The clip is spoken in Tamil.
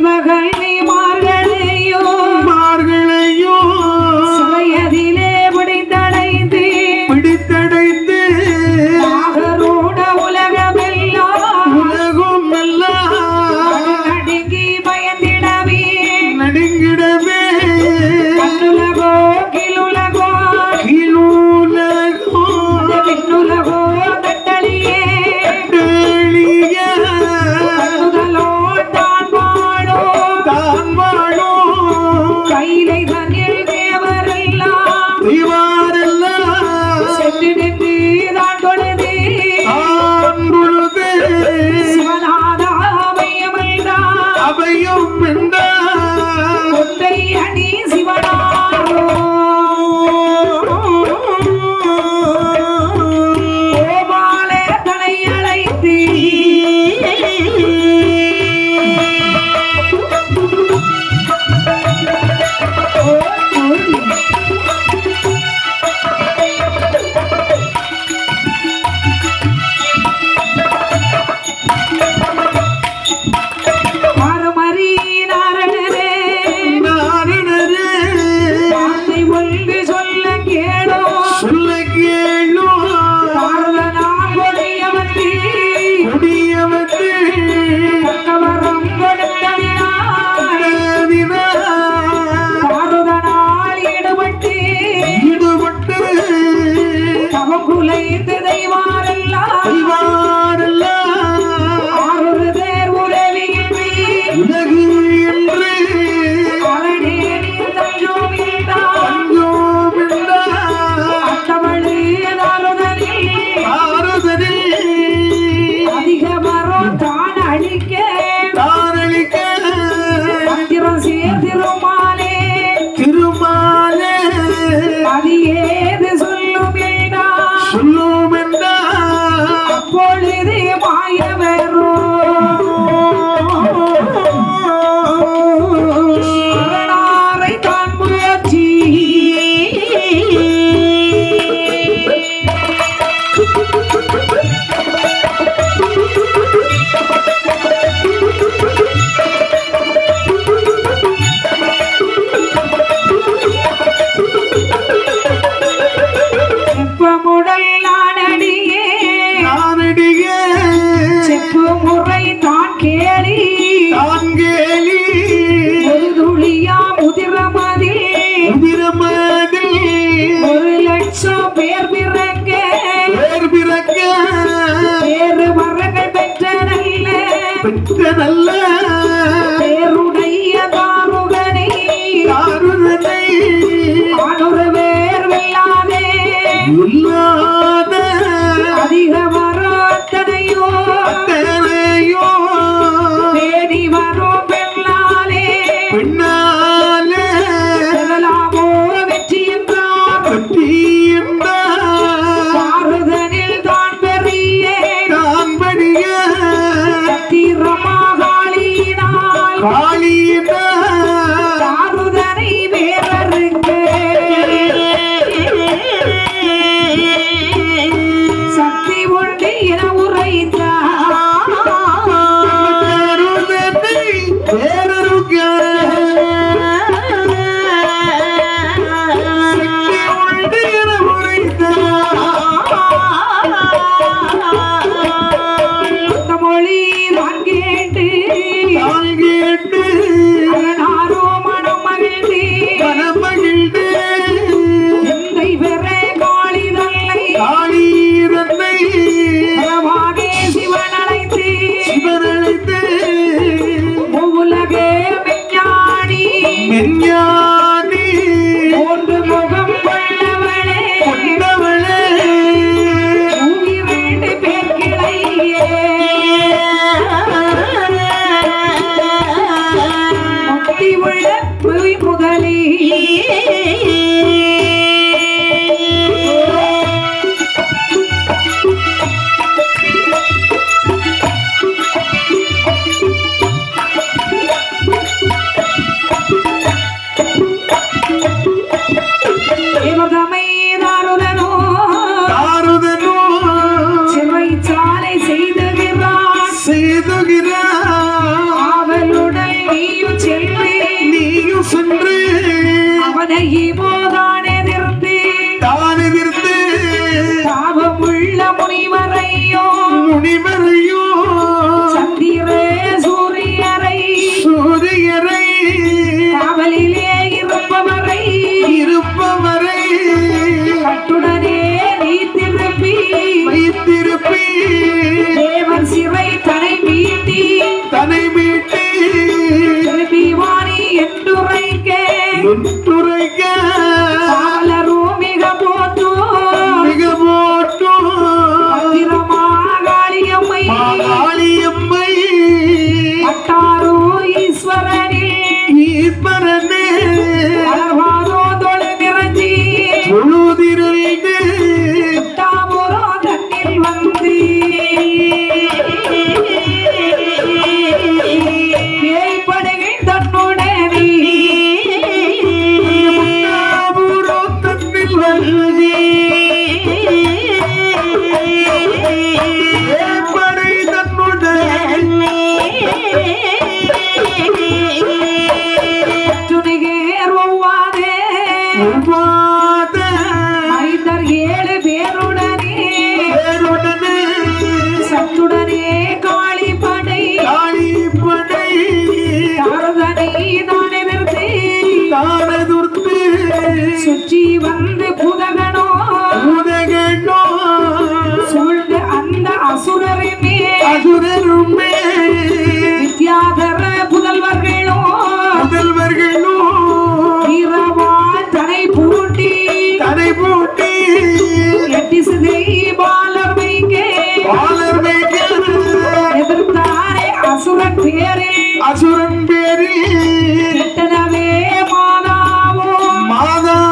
vaga கொண்டா. கொண்டை அணி சிவனா. அவனை போத. ஐந்தர் ஏழு பேருடனே. பேருடனே. சத்துடனே காளி படை. காளி படை தாரதனை தானெதிர்த்து தானெதிர்த்து சுற்றி வந்து